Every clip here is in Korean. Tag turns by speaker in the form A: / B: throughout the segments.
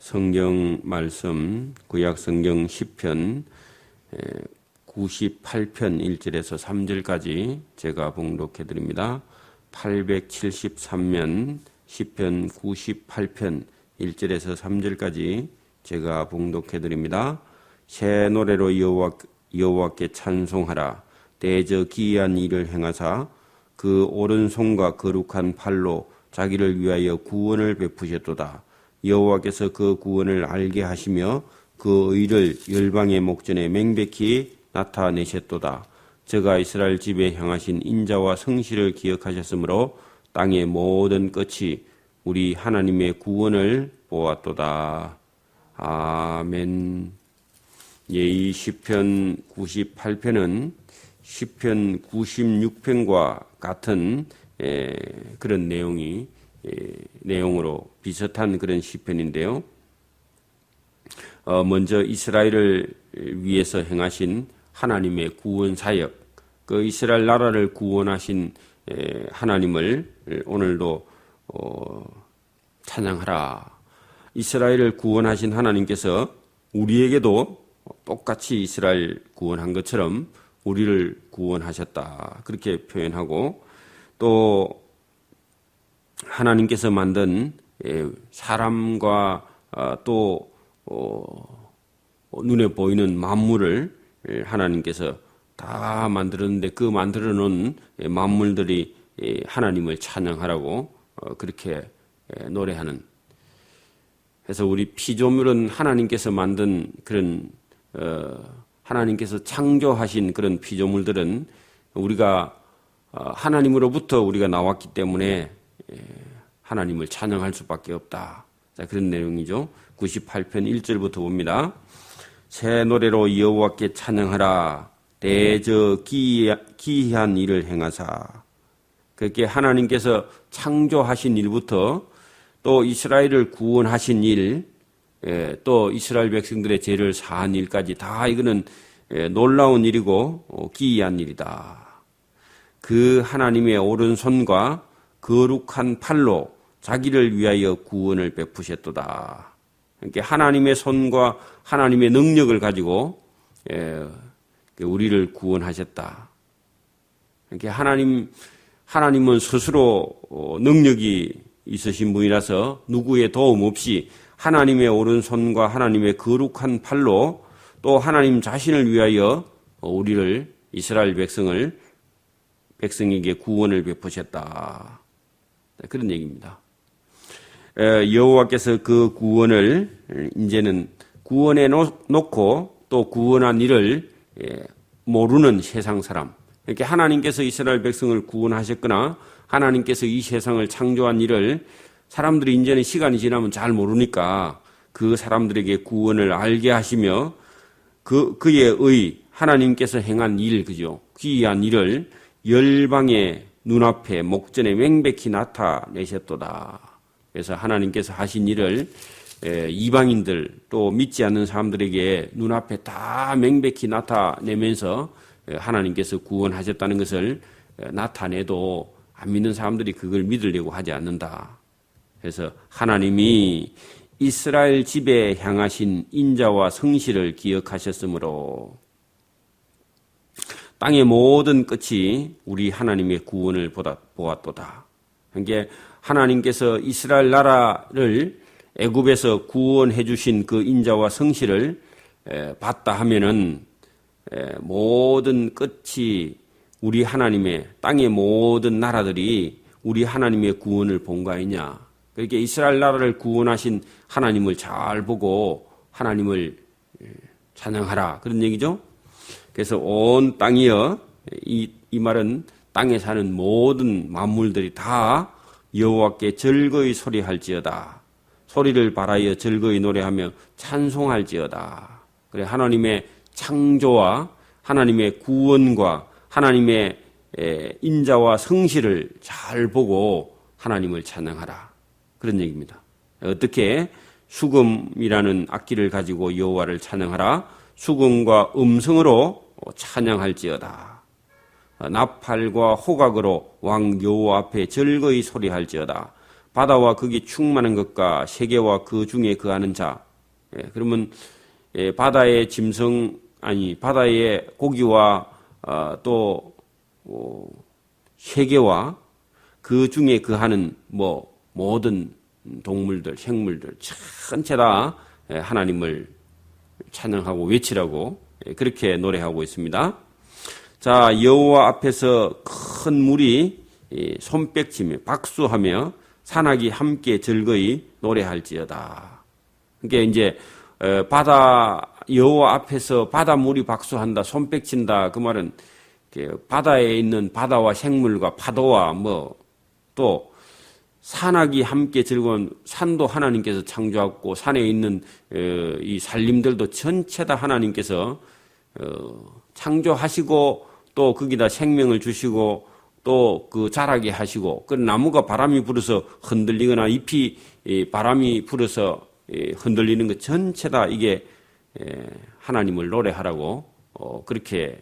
A: 성경 말씀 구약 성경 10편 98편 1절에서 3절까지 제가 봉독해 드립니다. 873면 10편 98편 1절에서 3절까지 제가 봉독해 드립니다. 새 노래로 여호와 여호와께 찬송하라 대저 기이한 일을 행하사 그 오른 손과 거룩한 팔로 자기를 위하여 구원을 베푸셨도다. 여호와께서 그 구원을 알게 하시며 그 의를 열방의 목전에 맹백히 나타내셨도다. 저가 이스라엘 집에 향하신 인자와 성실을 기억하셨으므로 땅의 모든 끝이 우리 하나님의 구원을 보았도다. 아멘. 예이 시편 98편은 시편 96편과 같은 그런 내용이 내용으로 비슷한 그런 시편인데요. 어, 먼저 이스라엘을 위해서 행하신 하나님의 구원 사역, 그 이스라엘 나라를 구원하신 하나님을 오늘도 어, 찬양하라. 이스라엘을 구원하신 하나님께서 우리에게도 똑같이 이스라엘 구원한 것처럼 우리를 구원하셨다. 그렇게 표현하고 또 하나님께서 만든 사람과 아, 또 어, 눈에 보이는 만물을 하나님께서 다 만들었는데 그 만들어 놓은 만물들이 하나님을 찬양하라고 어, 그렇게 노래하는. 그래서 우리 피조물은 하나님께서 만든 그런 어, 하나님께서 창조하신 그런 피조물들은 우리가 하나님으로부터 우리가 나왔기 때문에 하나님을 찬양할 수밖에 없다. 자, 그런 내용이죠. 98편 1절부터 봅니다. 새 노래로 여호와께 찬양하라. 대저 기이한 일을 행하사. 그렇게 하나님께서 창조하신 일부터 또 이스라엘을 구원하신 일, 예, 또 이스라엘 백성들의 죄를 사한 일까지 다 이거는 예, 놀라운 일이고 어, 기이한 일이다. 그 하나님의 오른손과 거룩한 팔로 자기를 위하여 구원을 베푸셨도다. 그러니까 하나님의 손과 하나님의 능력을 가지고 예, 그 우리를 구원하셨다. 그러니까 하나님 하나님은 스스로 어, 능력이 있으신 분이라서 누구의 도움 없이 하나님의 오른손과 하나님의 거룩한 팔로 또 하나님 자신을 위하여 우리를 이스라엘 백성을 백성에게 구원을 베푸셨다. 그런 얘기입니다. 여호와께서 그 구원을 이제는 구원해 놓고 또 구원한 일을 모르는 세상 사람. 이렇게 하나님께서 이스라엘 백성을 구원하셨거나 하나님께서 이 세상을 창조한 일을 사람들이 이제는 시간이 지나면 잘 모르니까 그 사람들에게 구원을 알게 하시며 그, 그의 의, 하나님께서 행한 일, 그죠? 귀한 일을 열방의 눈앞에 목전에 맹백히 나타내셨도다. 그래서 하나님께서 하신 일을 이방인들 또 믿지 않는 사람들에게 눈앞에 다 맹백히 나타내면서 하나님께서 구원하셨다는 것을 나타내도 안 믿는 사람들이 그걸 믿으려고 하지 않는다. 그래서 하나님이 이스라엘 집에 향하신 인자와 성실을 기억하셨으므로 땅의 모든 끝이 우리 하나님의 구원을 보았도다. 그러니까 하나님께서 이스라엘 나라를 애굽에서 구원해 주신 그 인자와 성실을 봤다 하면은 모든 끝이 우리 하나님의 땅의 모든 나라들이 우리 하나님의 구원을 본거 아니냐. 그렇게 이스라엘 나라를 구원하신 하나님을 잘 보고 하나님을 찬양하라. 그런 얘기죠. 그래서 온 땅이여 이, 이 말은 땅에 사는 모든 만물들이 다 여호와께 즐거이 소리할지어다. 소리를 발하여 즐거이 노래하며 찬송할지어다. 그래 하나님의 창조와 하나님의 구원과 하나님의 인자와 성실을 잘 보고 하나님을 찬양하라. 그런 얘기입니다. 어떻게 수금이라는 악기를 가지고 여호와를 찬양하라. 수금과 음성으로 찬양할지어다. 나팔과 호각으로 왕 여호와 앞에 즐거이 소리할지어다. 바다와 거기 충만한 것과 세계와 그 중에 거하는 자. 예, 그러면 예, 바다의 짐승 아니 바다의 고기와 어, 또 어, 세계와 그 중에 거하는 뭐 모든 동물들, 생물들 전체 다 예, 하나님을 찬양하고 외치라고 예, 그렇게 노래하고 있습니다. 자 여호와 앞에서 큰 물이 손뼉치며 박수하며 산악이 함께 즐거이 노래할지어다. 그러니까 이제 어, 바다 여호와 앞에서 바다물이 박수한다, 손뼉친다 그 말은 바다에 있는 바다와 생물과 파도와 뭐 또 산악이 함께 즐거운 산도 하나님께서 창조하고 산에 있는 어, 이 산림들도 전체 다 하나님께서 어, 창조하시고 또 거기다 생명을 주시고 또 그 자라게 하시고 그 나무가 바람이 불어서 흔들리거나 잎이 바람이 불어서 흔들리는 것 전체 다 이게 하나님을 노래하라고 어, 그렇게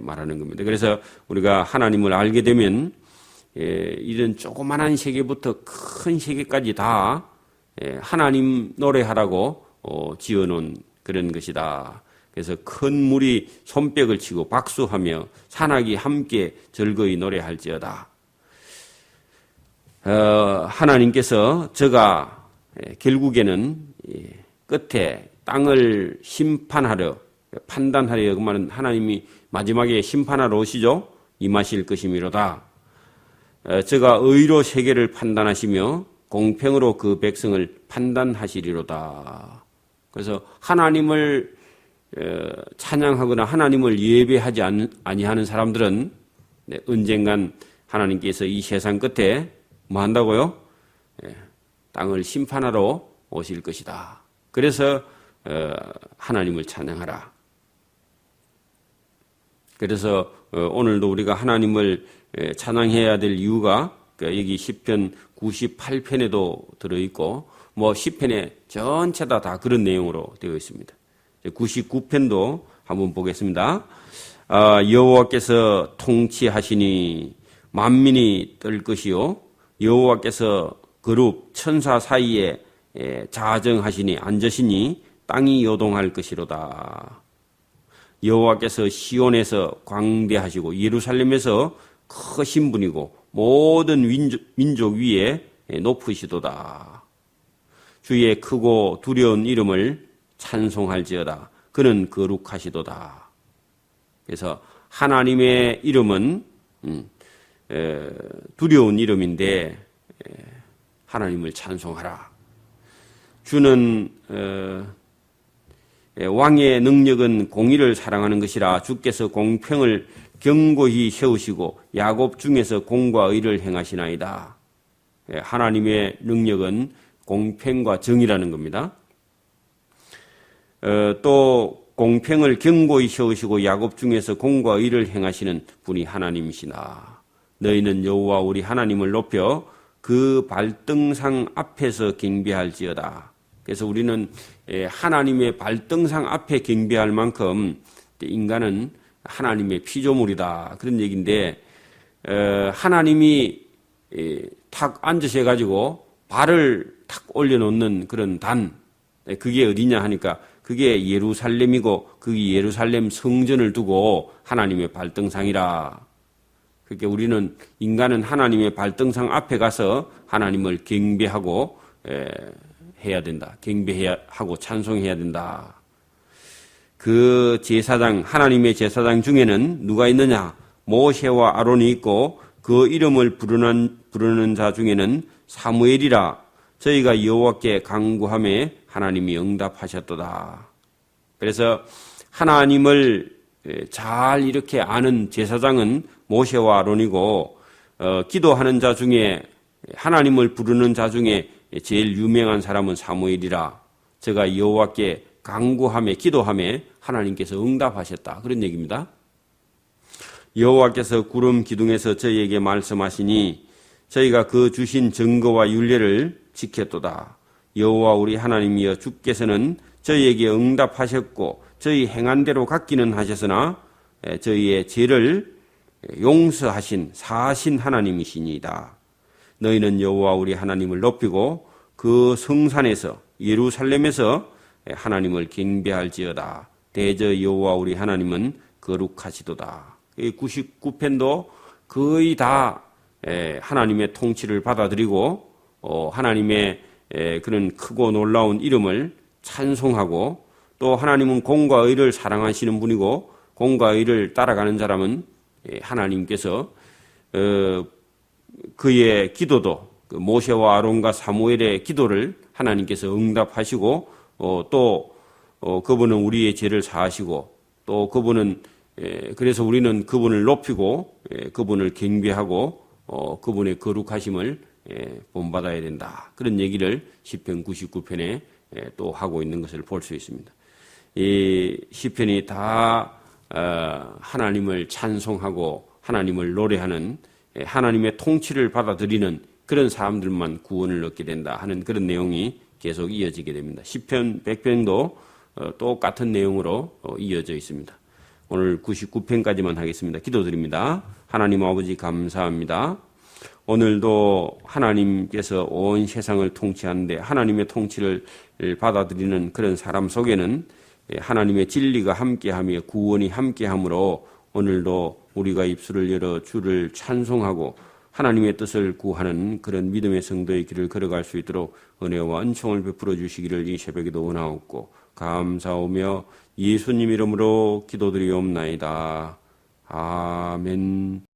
A: 말하는 겁니다. 그래서 우리가 하나님을 알게 되면 이런 조그만한 세계부터 큰 세계까지 다 하나님 노래하라고 어, 지어놓은 그런 것이다. 그래서 큰 물이 손뼉을 치고 박수하며 산악이 함께 즐거이 노래할지어다. 어, 하나님께서 저가 결국에는 끝에 땅을 심판하려 판단하려 그 말은 하나님이 마지막에 심판하러 오시죠. 임하실 것이미로다. 어, 저가 의로 세계를 판단하시며 공평으로 그 백성을 판단하시리로다. 그래서 하나님을 어, 찬양하거나 하나님을 예배하지 아니하는 사람들은 네, 언젠간 하나님께서 이 세상 끝에 뭐 한다고요? 예, 땅을 심판하러 오실 것이다. 그래서 어, 하나님을 찬양하라. 그래서 오늘도 우리가 하나님을 찬양해야 될 이유가 그러니까 여기 10편 98편에도 들어 있고 뭐 10편에 전체 다, 다 그런 내용으로 되어 있습니다. 99편도 한번 보겠습니다. 아, 여호와께서 통치하시니 만민이 뜰 것이요 여호와께서 그룹 천사 사이에 자정하시니 앉으시니 땅이 요동할 것이로다. 여호와께서 시온에서 광대하시고 예루살렘에서 크신 분이고 모든 민족 위에 높으시도다. 주의 크고 두려운 이름을 찬송할지어다. 그는 거룩하시도다. 그래서 하나님의 이름은 음, 두려운 이름인데 하나님을 찬송하라. 주는 어, 왕의 능력은 공의를 사랑하는 것이라 주께서 공평을 경고히 세우시고 야곱 중에서 공과 의를 행하시나이다. 하나님의 능력은 공평과 정의라는 겁니다. 어, 또 공평을 경고히 세우시고 야곱 중에서 공과 의를 행하시는 분이 하나님이시나. 너희는 여호와 우리 하나님을 높여 그 발등상 앞에서 경배할지어다. 그래서 우리는 하나님의 발등상 앞에 경배할 만큼 인간은 하나님의 피조물이다. 그런 얘기인데, 하나님이 탁 앉으셔 가지고 발을 탁 올려놓는 그런 단, 그게 어디냐 하니까 그게 예루살렘이고 그게 예루살렘 성전을 두고 하나님의 발등상이라. 그렇게 우리는 인간은 하나님의 발등상 앞에 가서 하나님을 경배하고 해야 된다. 경배해야 하고 찬송해야 된다. 그 제사장 하나님의 제사장 중에는 누가 있느냐? 모세와 아론이 있고 그 이름을 부르는 부르는 자 중에는 사무엘이라 저희가 여호와께 강구함에 하나님이 응답하셨도다. 그래서 하나님을 잘 이렇게 아는 제사장은 모세와 아론이고 어, 기도하는 자 중에 하나님을 부르는 자 중에 제일 유명한 사람은 사무엘이라 제가 여호와께 강구함에 기도함에 하나님께서 응답하셨다 그런 얘기입니다. 여호와께서 구름 기둥에서 저희에게 말씀하시니 저희가 그 주신 증거와 윤례를 지켰도다. 여호와 우리 하나님이여 주께서는 저희에게 응답하셨고 저희 행한 대로 갚기는 하셨으나 저희의 죄를 용서하신 사신 하나님이시니다. 너희는 여호와 우리 하나님을 높이고 그 성산에서 예루살렘에서 하나님을 경배할지어다. 대저 여호와 우리 하나님은 거룩하시도다. 이 99편도 거의 다 에, 하나님의 통치를 받아들이고 어, 하나님의 에, 그런 크고 놀라운 이름을 찬송하고 또 하나님은 공과 의를 사랑하시는 분이고 공과 의를 따라가는 사람은 에, 하나님께서 어, 그의 기도도 그 모세와 아론과 사무엘의 기도를 하나님께서 응답하시고 어, 또 어, 그분은 우리의 죄를 사하시고 또 그분은 에, 그래서 우리는 그분을 높이고 에, 그분을 경배하고 어, 그분의 거룩하심을 에, 본받아야 된다. 그런 얘기를 시편 99편에 에, 또 하고 있는 것을 볼 수 있습니다. 이 시편이 다 어, 하나님을 찬송하고 하나님을 노래하는 에, 하나님의 통치를 받아들이는 그런 사람들만 구원을 얻게 된다 하는 그런 내용이 계속 이어지게 됩니다. 시편 100편도 어, 똑같은 내용으로 어, 이어져 있습니다. 오늘 99편까지만 하겠습니다. 기도드립니다. 하나님 아버지 감사합니다. 오늘도 하나님께서 온 세상을 통치하는데 하나님의 통치를 받아들이는 그런 사람 속에는 하나님의 진리가 함께하며 구원이 함께하므로 오늘도 우리가 입술을 열어 주를 찬송하고 하나님의 뜻을 구하는 그런 믿음의 성도의 길을 걸어갈 수 있도록 은혜와 은총을 베풀어 주시기를 이 새벽에도 원하옵고 감사오며 예수님 이름으로 기도드리옵나이다. 아멘.